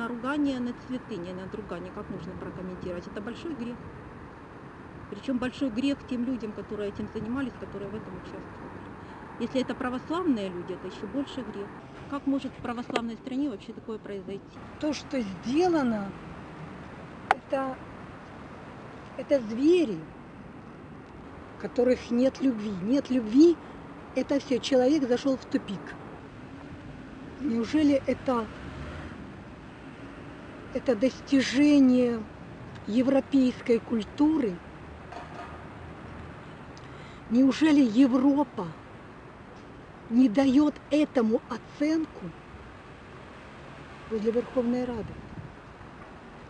надругание над святыней, надругание, как нужно прокомментировать? Это большой грех. Причем большой грех тем людям, которые этим занимались, которые в этом участвовали. Если это православные люди, это еще больше грех. Как может в православной стране вообще такое произойти? То, что сделано, это, это звери, которых нет любви. Нет любви, это все, человек зашел в тупик. Неужели это, это достижение европейской культуры? Неужели Европа не дает этому оценку возле Верховной Рады?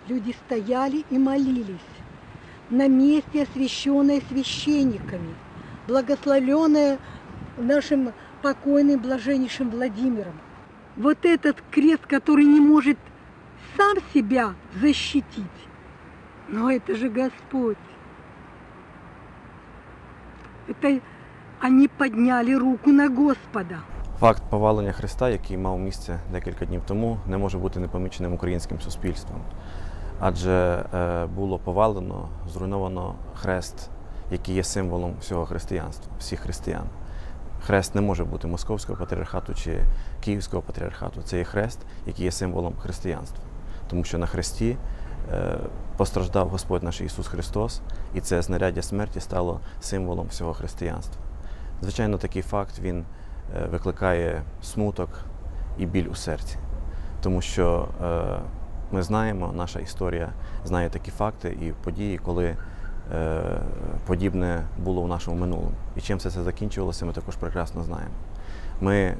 Люди стояли и молились на месте, освященное священниками, благословленное нашим покойным блаженнейшим Владимиром. Вот этот крест, который не может сам себя защитить, но это же Господь. Это они подняли руку на Господа. Факт повалення Христа, який мав місце декілька днів тому, не може бути непоміченим українським суспільством. Адже е, було повалено, зруйновано хрест, який є символом всього християнства, всіх християн. Хрест не може бути московського патріархату чи київського патріархату. Це є хрест, який є символом християнства. Тому що на хресті е, постраждав Господь наш Ісус Христос, і це знаряддя смерті стало символом всього християнства. Звичайно, такий факт він е, викликає смуток і біль у серці, тому що е, ми знаємо, наша історія знає такі факти і події, коли подібне було в нашому минулому. І чим все це закінчувалося, ми також прекрасно знаємо. Ми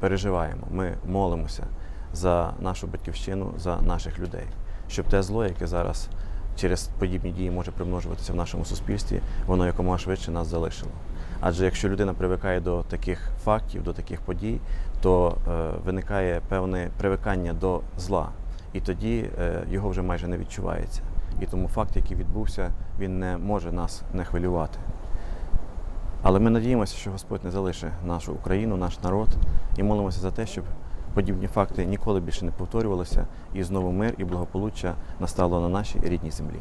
переживаємо, ми молимося за нашу батьківщину, за наших людей, щоб те зло, яке зараз через подібні дії може примножуватися в нашому суспільстві, воно якомога швидше нас залишило. Адже якщо людина привикає до таких фактів, до таких подій, то е, виникає певне привикання до зла, і тоді е, його вже майже не відчувається. І тому факт, який відбувся, він не може нас не хвилювати. Але ми надіємося, що Господь не залишить нашу Україну, наш народ, і молимося за те, щоб подібні факти ніколи більше не повторювалися, і знову мир і благополуччя настало на нашій рідній землі.